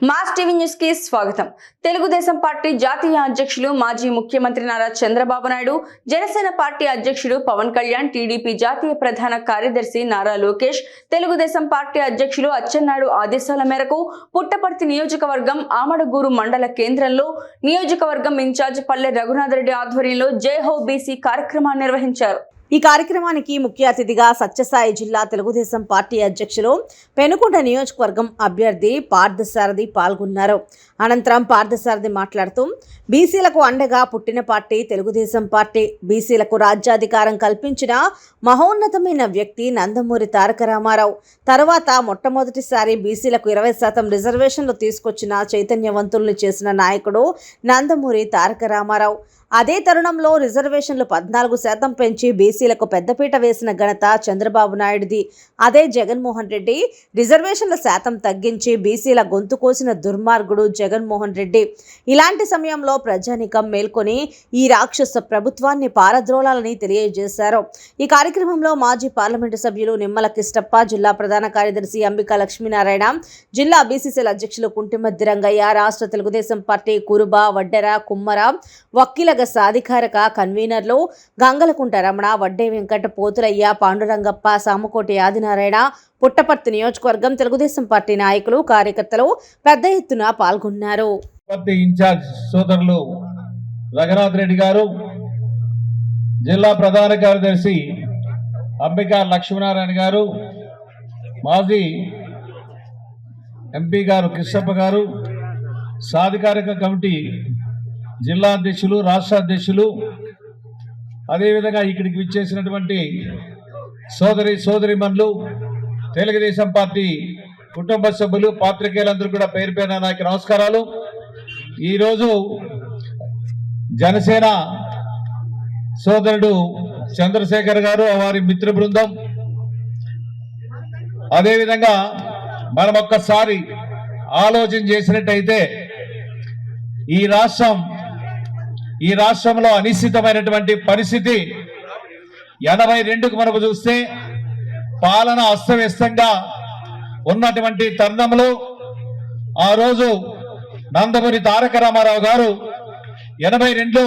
Mass TV న్యూస్కి స్వాగతం. Telugu Desam party జాతీయ అధ్యక్షులు మాజీ ముఖ్యమంత్రి నారా చంద్రబాబు నాయుడు జనసేన పార్టీ అధ్యక్షుడు పవన్ కళ్యాణ్ టీడీపీ జాతీయ ప్రధాన కార్యదర్శి నారా లోకేష్ తెలుగుదేశం పార్టీ అధ్యక్షులు అచ్చెన్నాయుడు ఆదేశాల మేరకు పుట్టపర్తి నియోజకవర్గం ఆమడగూరు మండల కేంద్రంలో నియోజకవర్గం ఇన్ఛార్జ్ పల్లె రఘునాథరెడ్డి ఆధ్వర్యంలో జై హో బీసీ కార్యక్రమాన్ని నిర్వహించారు. ఈ కార్యక్రమానికి ముఖ్య అతిథిగా సత్యసాయి జిల్లా తెలుగుదేశం పార్టీ అధ్యక్షులు పెనుకొండ నియోజకవర్గం అభ్యర్థి పార్థసారథి పాల్గొన్నారు. అనంతరం పార్థసారథి మాట్లాడుతూ బీసీలకు అండగా పుట్టిన పార్టీ తెలుగుదేశం పార్టీ. బీసీలకు రాజ్యాధికారం కల్పించిన మహోన్నతమైన వ్యక్తి నందమూరి తారక రామారావు. తర్వాత మొట్టమొదటిసారి బీసీలకు ఇరవై శాతం రిజర్వేషన్లు తీసుకొచ్చిన చైతన్యవంతుల్ని చేసిన నాయకుడు నందమూరి తారక రామారావు. అదే తరుణంలో రిజర్వేషన్లు పద్నాలుగు శాతం పెంచి బీసీలకు పెద్దపీట వేసిన ఘనత చంద్రబాబు నాయుడుది. అదే జగన్మోహన్ రెడ్డి రిజర్వేషన్ల శాతం తగ్గించి బీసీల గొంతు కోసిన దుర్మార్గుడు జగన్మోహన్ రెడ్డి. ఇలాంటి సమయంలో ప్రజానికం మేల్కొని ఈ రాక్షస ప్రభుత్వాన్ని పారద్రోలాలని తెలియజేశారు. ఈ కార్యక్రమంలో మాజీ పార్లమెంటు సభ్యులు నిమ్మల కిష్టప్ప జిల్లా ప్రధాన కార్యదర్శి అంబికా లక్ష్మీనారాయణ జిల్లా బీసీసీల అధ్యక్షులు కుంటిమద్ది రంగయ్య రాష్ట్ర తెలుగుదేశం పార్టీ కురుబ వడ్డెర కుమ్మర వక్కీలగ సాధికారక కన్వీనర్లు గంగలకుంట రమణ వడ్డే వెంకట పోతులయ్య పాండురంగప్ప సామకోటి ఆదినారాయణ పుట్టపర్తి నియోజకవర్గం తెలుగుదేశం పార్టీ నాయకులు కార్యకర్తలు పెద్ద ఎత్తున పాల్గొన్నారు. ఉత్పత్తి ఇన్ఛార్జ్ సోదరులు రఘునాథ్ రెడ్డి గారు జిల్లా ప్రధాన కార్యదర్శి అంబికా లక్ష్మీనారాయణ గారు మాజీ ఎంపీ గారు కృష్ణప్ప గారు సాధికారిక కమిటీ జిల్లా అధ్యక్షులు రాష్ట్ర అధ్యక్షులు అదేవిధంగా ఇక్కడికి విచ్చేసినటువంటి సోదరి సోదరిమణులు తెలుగుదేశం పార్టీ కుటుంబ సభ్యులు పాత్రికేయులందరూ కూడా పేరు పేరు నాకు నమస్కారాలు. ఈరోజు జనసేన సోదరుడు చంద్రశేఖర్ గారు వారి మిత్ర బృందం. అదేవిధంగా మనం ఒక్కసారి ఆలోచన చేసినట్టయితే ఈ రాష్ట్రం ఈ రాష్ట్రంలో అనిశ్చితమైనటువంటి పరిస్థితి ఎనభై రెండుకు మనకు చూస్తే పాలన అస్తవ్యస్తంగా ఉన్నటువంటి తరుణంలో ఆ రోజు నందమూరి తారక రామారావు గారు ఎనభై రెండులో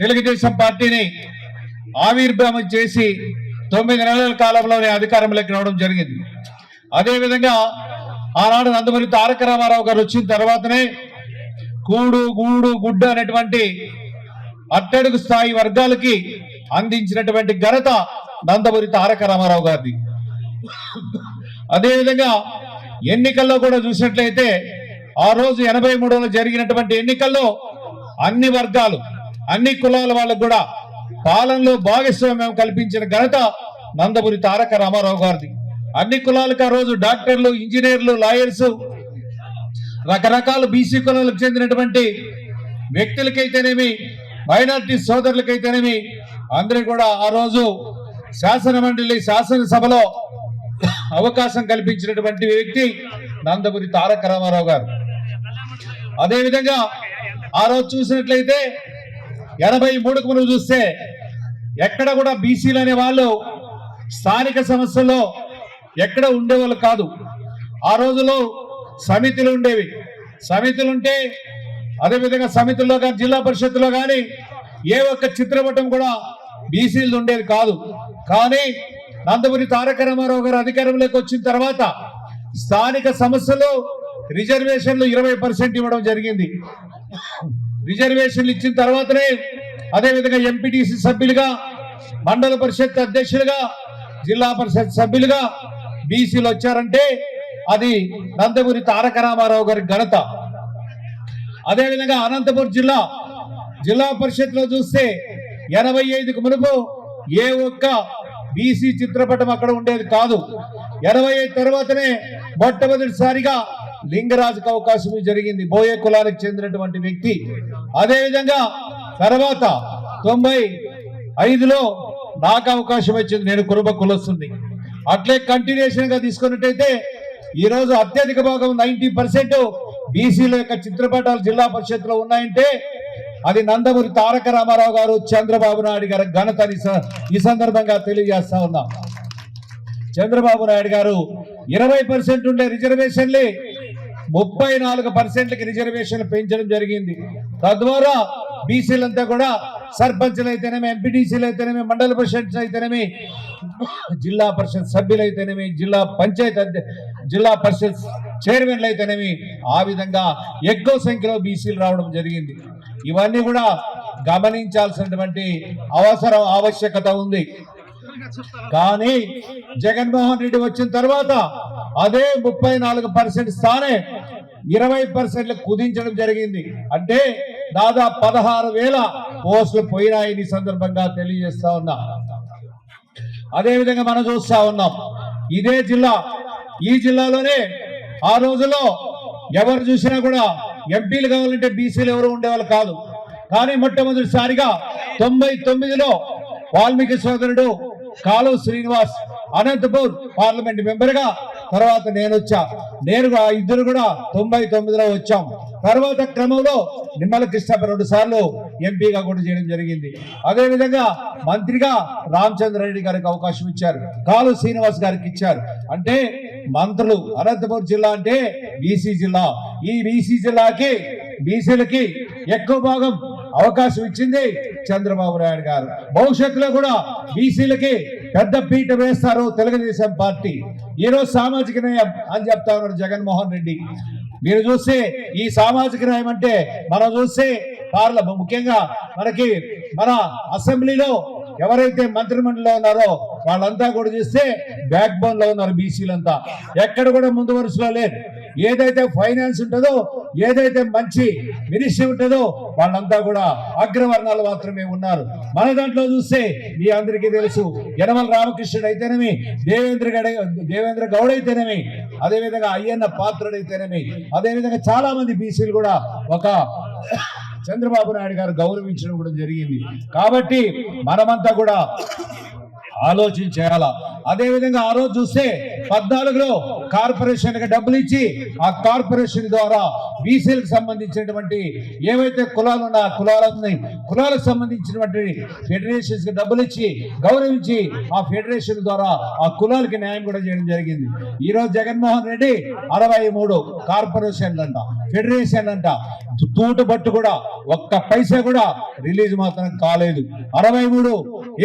తెలుగుదేశం పార్టీని ఆవిర్భావం చేసి తొమ్మిది నెలల కాలంలోనే అధికారంలోకి రావడం జరిగింది. అదేవిధంగా ఆనాడు నందమూరి తారక రామారావు గారు వచ్చిన తర్వాతనే కూడు గూడు గుడ్డ అనేటువంటి అట్టడుగు స్థాయి వర్గాలకి అందించినటువంటి ఘనత నందమూరి తారక రామారావు గారిది. అదేవిధంగా ఎన్నికల్లో కూడా చూసినట్లయితే ఆ రోజు ఎనభై మూడులో జరిగినటువంటి ఎన్నికల్లో అన్ని వర్గాలు అన్ని కులాల వాళ్ళకు కూడా పాలనలో భాగస్వామ్యం కల్పించిన ఘనత నందమూరి తారక రామారావు గారిది. అన్ని కులాలకు ఆ రోజు డాక్టర్లు ఇంజనీర్లు లాయర్స్ రకరకాల బీసీ కులాలకు చెందినటువంటి వ్యక్తులకైతేనేమి మైనార్టీ సోదరులకైతేనేమి అందరూ కూడా ఆ రోజు శాసన మండలి శాసనసభలో అవకాశం కల్పించినటువంటి వ్యక్తి నందమూరి తారక రామారావు గారు. అదేవిధంగా ఆ రోజు చూసినట్లయితే ఎనభై మూడుకు మనం చూస్తే ఎక్కడ కూడా బీసీలు అనే వాళ్ళు స్థానిక సమస్యల్లో ఎక్కడ ఉండేవాళ్ళు కాదు. ఆ రోజులో సమితులు ఉండేవి. సమితులు ఉంటే అదేవిధంగా సమితుల్లో కానీ జిల్లా పరిషత్తులో కానీ ఏ ఒక్క చిత్రపటం కూడా బీసీలు ఉండేది కాదు. కానీ నందమూరి తారక రామారావు గారు అధికారంలోకి వచ్చిన తర్వాత స్థానిక సమస్యలు రిజర్వేషన్లు ఇరవై పర్సెంట్ ఇవ్వడం జరిగింది. రిజర్వేషన్లు ఇచ్చిన తర్వాతనే అదేవిధంగా ఎంపీటీసీ సభ్యులుగా మండల పరిషత్ అధ్యక్షులుగా జిల్లా పరిషత్ సభ్యులుగా బీసీలు వచ్చారంటే అది నందమూరి తారక రామారావు గారి ఘనత. అదేవిధంగా అనంతపురం జిల్లా జిల్లా పరిషత్లో చూస్తే ఎనభై ఐదుకు మునుపు ఏ ఒక్క బీసీ చిత్రపటం అక్కడ ఉండేది కాదు. ఎనభై ఐదు తర్వాతనే మొట్టమొదటిసారిగా లింగరాజుకు అవకాశం జరిగింది. బోయే కులానికి చెందినటువంటి వ్యక్తి. అదేవిధంగా తర్వాత తొంభై ఐదులో నాకు అవకాశం వచ్చింది. నేను కురుబ కులొస్తుంది అట్లే కంటిన్యూషన్గా తీసుకున్నట్టయితే ఈ రోజు అత్యధిక భాగం నైన్టీ పర్సెంట్ బీసీల యొక్క చిత్రపటాలు జిల్లా పరిషత్లో ఉన్నాయంటే అది నందమూరి తారక రామారావు గారు చంద్రబాబు నాయుడు గారి ఘనత ఈ సందర్భంగా తెలియజేస్తా ఉన్నాం. చంద్రబాబు నాయుడు గారు ఇరవై పర్సెంట్ ఉండే రిజర్వేషన్లే ముప్పై నాలుగు పర్సెంట్లకి రిజర్వేషన్లు పెంచడం జరిగింది. తద్వారా బీసీలంతా కూడా సర్పంచ్లు అయితేనేమి ఎంపీటీసీలు అయితేనేమి మండల పరిషత్ అయితేనేమి జిల్లా పరిషత్ సభ్యులు అయితేనేమి జిల్లా పంచాయత్ జిల్లా పరిషత్ చైర్మన్లు అయితేనేమి ఆ విధంగా ఎక్కువ సంఖ్యలో బీసీలు రావడం జరిగింది. ఇవన్నీ కూడా గమనించాల్సినటువంటి అవసరం ఆవశ్యకత ఉంది. కానీ జగన్మోహన్ రెడ్డి వచ్చిన తర్వాత అదే ముప్పై నాలుగు పర్సెంట్ స్థానే ఇరవై పర్సెంట్లు కుదించడం జరిగింది. అంటే దాదాపు పదహారు వేల పోస్టులు పోయినాయని సందర్భంగా తెలియజేస్తా ఉన్నా. అదే విధంగా మనం చూస్తా ఉన్నాం ఇదే జిల్లా ఈ జిల్లాలోనే ఆ రోజుల్లో ఎవరు చూసినా కూడా ఎంపీలు కావాలంటే బీసీలు ఎవరు ఉండేవాళ్ళు కాదు. కానీ మొట్టమొదటిసారిగా తొంభై తొమ్మిదిలో వాల్మీకి సోదరుడు కాలువ శ్రీనివాస్ అనంతపూర్ పార్లమెంట్ మెంబర్గా తర్వాత నేను వచ్చా నేరుగా ఇద్దరు కూడా తొంభై తొమ్మిదిలో వచ్చాం. తర్వాత క్రమంలో నిమ్మల కృష్ణప్ప రెండు సార్లు ఎంపీగా కూడా చేయడం జరిగింది. అదే విధంగా మంత్రిగా రామచంద్ర రెడ్డి గారికి అవకాశం ఇచ్చారు. కాలు శ్రీనివాస్ గారికి ఇచ్చారు. అంటే మంత్రులు అనంతపురం జిల్లా అంటే బీసీ జిల్లా. ఈ బీసీ జిల్లాకి బీసీలకి ఎక్కువ భాగం అవకాశం ఇచ్చింది చంద్రబాబు నాయుడు గారు. భవిష్యత్తులో కూడా బీసీలకి పెద్ద పీట వేస్తారు తెలుగుదేశం పార్టీ. ఈరోజు సామాజిక న్యాయం అని చెప్తా ఉన్నాడు జగన్మోహన్ రెడ్డి. మీరు చూస్తే ఈ సామాజిక న్యాయం అంటే మనం చూస్తే పార్ల ముఖ్యంగా మనకి మన అసెంబ్లీలో ఎవరైతే మంత్రిమండలిలో ఉన్నారో వాళ్ళంతా కూడా చూస్తే బ్యాక్ బోన్లో ఉన్నారు బీసీలంతా. ఎక్కడ కూడా ముందు వరుసలో లేదు ఏదైతే ఫైనాన్స్ ఉంటుందో ఏదైతే మంచి మినిస్ట్రీ ఉంటుందో వాళ్ళంతా కూడా అగ్రవర్ణాలు మాత్రమే ఉన్నారు. మన దాంట్లో చూస్తే మీ అందరికీ తెలుసు యనమల రామకృష్ణుడు అయితేనేమి దేవేంద్ర గడ దేవేంద్ర గౌడ్ అయితేనేమి అదేవిధంగా అయ్యన్న పాత్రుడు అయితేనేమి అదేవిధంగా చాలా మంది బీసీలు కూడా ఒక చంద్రబాబు నాయుడు గారు గౌరవించడం కూడా జరిగింది. కాబట్టి మనమంతా కూడా ఆలోచన చేయాలా అదే ఆ రోజు చూస్తే పద్నాలుగులో కార్పొరేషన్కి డబ్బులు ఇచ్చి ఆ కార్పొరేషన్ ద్వారా బీసీలకు సంబంధించినటువంటి ఏవైతే కులాలు ఉన్నా కులాలని కులాలకు సంబంధించినటువంటి ఫెడరేషన్స్కి డబ్బులు ఇచ్చి గౌరవించి ఆ ఫెడరేషన్ ద్వారా ఆ కులాలకి న్యాయం కూడా చేయడం జరిగింది. ఈ రోజు జగన్మోహన్ రెడ్డి అరవై మూడు కార్పొరేషన్లు అంట ఫెడరేషన్ అంట. తూటు బట్టు కూడా ఒక్క పైసా కూడా రిలీజ్ మాత్రం కాలేదు. అరవై మూడు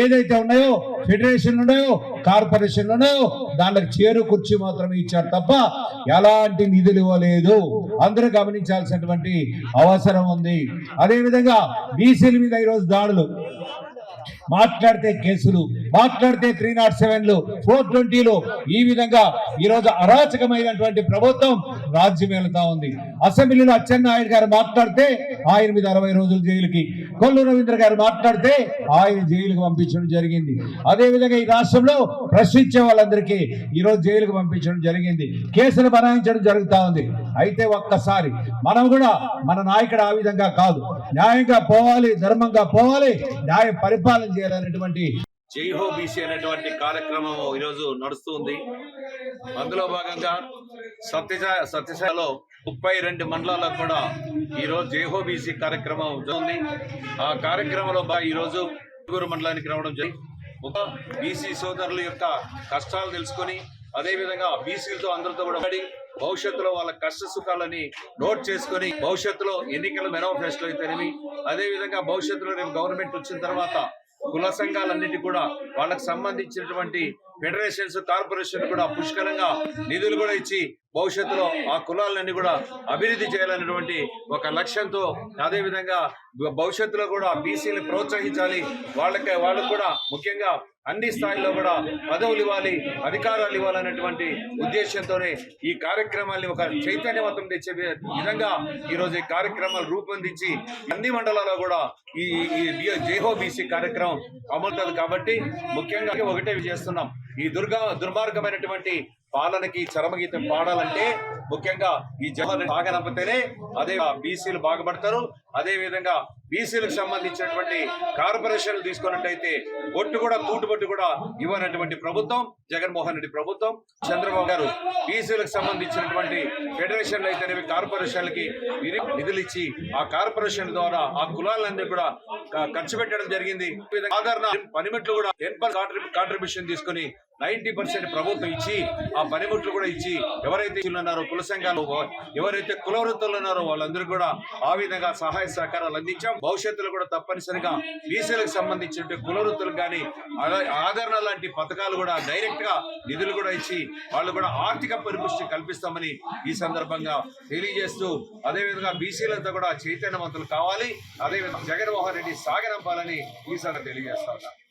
ఏదైతే ఉన్నాయో ఫెడరేషన్లు ఉన్నాయో కార్పొరేషన్లు ఉన్నాయో దాంట్లో చేరు కుర్చీ మాత్రమే ఇచ్చారు తప్ప ఎలాంటి నిధులు ఇవ్వలేదు. అందరికీ గమనించాల్సినటువంటి అవసరం ఉంది. అదేవిధంగా బీసీల మీద ఈరోజు దాడులు. మాట్లాడితే కేసులు. మాట్లాడితే త్రీ నాట్ సెవెన్లు ఫోర్ ట్వంటీలో. ఈ విధంగా ఈ రోజు అరాచకమైనటువంటి ప్రభుత్వం రాజ్యం వెళుతా ఉంది. అసెంబ్లీలో అచ్చెన్నాయుడు గారు మాట్లాడితే ఆయన మీద అరవై రోజులు జైలుకి. కొల్లు రవీంద్ర గారు మాట్లాడితే ఆయన జైలుకు పంపించడం జరిగింది. అదే విధంగా ఈ రాష్ట్రంలో ప్రశ్నించే వాళ్ళందరికీ ఈ రోజు జైలుకు పంపించడం జరిగింది. కేసులు బనాయించడం జరుగుతా ఉంది. అయితే ఒక్కసారి మనం కూడా మన నాయకుడు ఆ విధంగా కాదు. న్యాయంగా పోవాలి ధర్మంగా పోవాలి న్యాయ పరిపాలన చేయాలనేటువంటి జై హో బీసీ అనేటువంటి కార్యక్రమం ఈరోజు నడుస్తుంది అందులో భాగంగా సత్యసాయ సత్యశాలలో ముప్పై రెండు మండలాలకు కూడా ఈరోజు జై హో బీసీ కార్యక్రమం ఉంది ఆ కార్యక్రమంలో బా ఈరోజు గురు మండలానికి రావడం జరిగింది. బీసీ సోదరుల యొక్క కష్టాలు తెలుసుకొని అదేవిధంగా బీసీలతో అందరితో కూడా భవిష్యత్తులో వాళ్ళ కష్ట సుఖాలని నోట్ చేసుకొని భవిష్యత్తులో ఎన్నికల మేనిఫెస్టో అయితేనేమి అదేవిధంగా భవిష్యత్తులో రేపు గవర్నమెంట్ వచ్చిన తర్వాత కుల సంఘాలన్నిటి కూడా వాళ్ళకు సంబంధించినటువంటి ఫెడరేషన్స్ కార్పొరేషన్ కూడా పుష్కలంగా నిధులు కూడా ఇచ్చి భవిష్యత్తులో ఆ కులాలన్నీ కూడా అభివృద్ధి చేయాలనేటువంటి ఒక లక్ష్యంతో అదేవిధంగా భవిష్యత్తులో కూడా బీసీలు ప్రోత్సహించాలి. వాళ్ళకి వాళ్ళకు కూడా ముఖ్యంగా అన్ని స్థాయిలో కూడా పదవులు ఇవ్వాలి అధికారాలు ఇవ్వాలనేటువంటి ఉద్దేశంతోనే ఈ కార్యక్రమాల్ని ఒక చైతన్యవంతం తెచ్చే విధంగా ఈరోజు ఈ కార్యక్రమాలు రూపొందించి అన్ని మండలాల్లో కూడా ఈ జేహో బీసీ కార్యక్రమం అమలుతుంది కాబట్టి ముఖ్యంగా ఒకటే చేస్తున్నాం. ఈ దుర్గా దుర్మార్గమైనటువంటి పాలనకి చరమగీతం పాడాలంటే ముఖ్యంగా ఈ జవహర్ బాగా నమ్మితేనే అదే బీసీలు బాగుపడతారు. అదే విధంగా బీసీలకు సంబంధించినటువంటి కార్పొరేషన్లు తీసుకున్నట్టయితే బొట్టు కూడా తూటు బొట్టు కూడా ఇవ్వనటువంటి ప్రభుత్వం జగన్మోహన్ రెడ్డి ప్రభుత్వం చంద్రబాబు గారు బీసీలకు సంబంధించినటువంటి ఫెడరేషన్లు అయితేనేవి కార్పొరేషన్లకి విరి- నిధులు ఇచ్చి ఆ కార్పొరేషన్ ద్వారా ఆ కులాలన్నీ కూడా ఖర్చు పెట్టడం జరిగింది. సాధారణ పనిముట్లు కూడా టెన్ కాంట్రిబ్యూషన్ తీసుకొని నైన్టీ పర్సెంట్ ప్రభుత్వం ఇచ్చి ఆ పనిముట్లు కూడా ఇచ్చి ఎవరైతే ఉన్నారో కుల సంఘాలు ఎవరైతే కుల వృత్తులు ఉన్నారో వాళ్ళందరూ కూడా ఆ విధంగా సహాయ సహకారాలు అందించాం. భవిష్యత్తులో కూడా తప్పనిసరిగా బీసీలకు సంబంధించిన కుల వృత్తులకు కానీ ఆదరణ లాంటి పథకాలు కూడా డైరెక్ట్గా నిధులు కూడా ఇచ్చి వాళ్ళు కూడా ఆర్థిక పరిపుష్టి కల్పిస్తామని ఈ సందర్భంగా తెలియజేస్తూ అదేవిధంగా బీసీలంతా కూడా చైతన్యవంతులు కావాలి. అదేవిధంగా జగన్మోహన్ రెడ్డి సాగనంపాలని ఈ సందర్భంగా తెలియజేస్తా